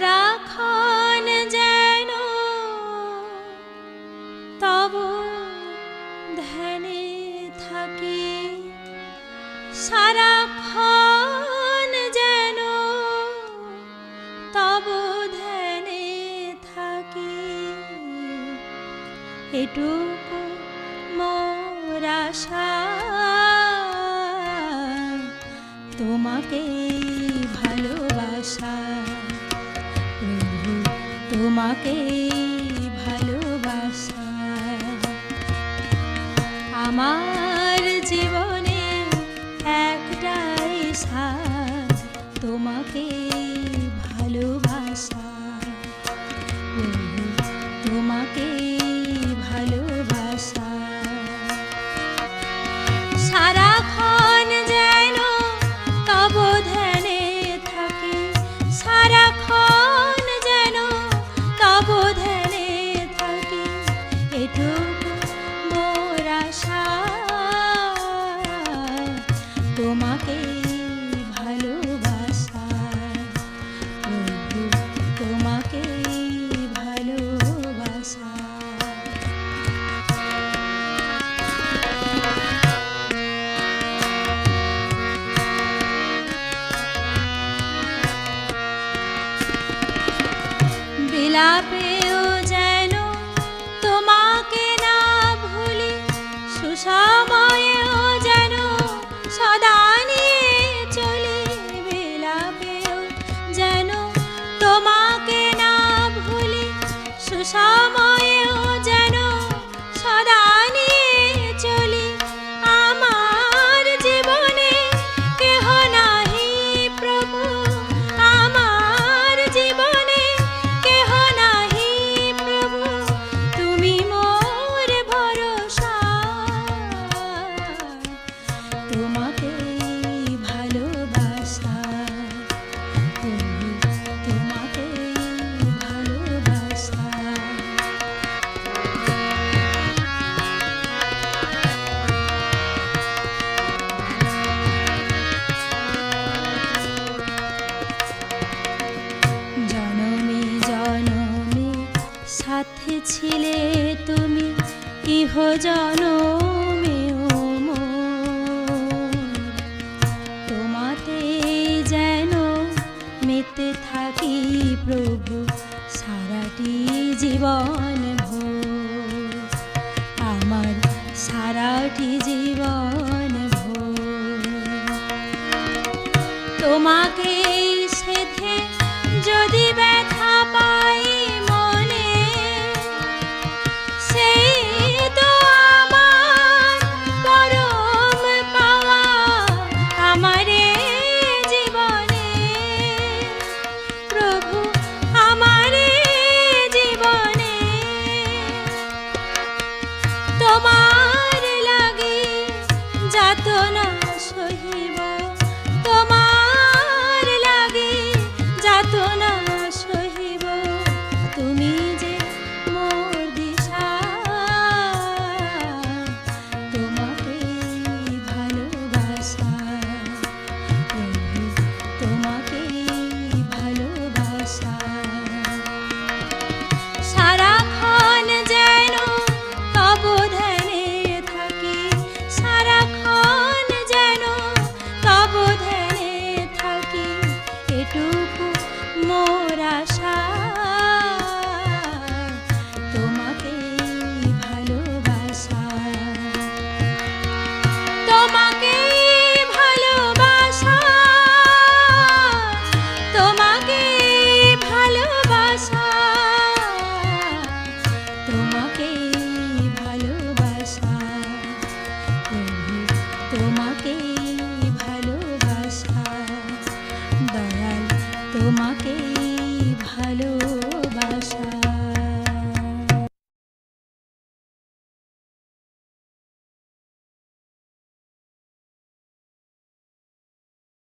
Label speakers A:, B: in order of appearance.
A: সারাক্ষণ যেন তব ধ্যানে থাকি। সারাক্ষণ যেন তব ধ্যানে থাকি। এটুকু মোর আশা। তোমাকে ভালোবাসা। আমার জীবনে একটাই সাথ তোমাকে happy. যেন মেতে থাকি প্রভু সারাটি আমার সারাটি জীবন তোমাকে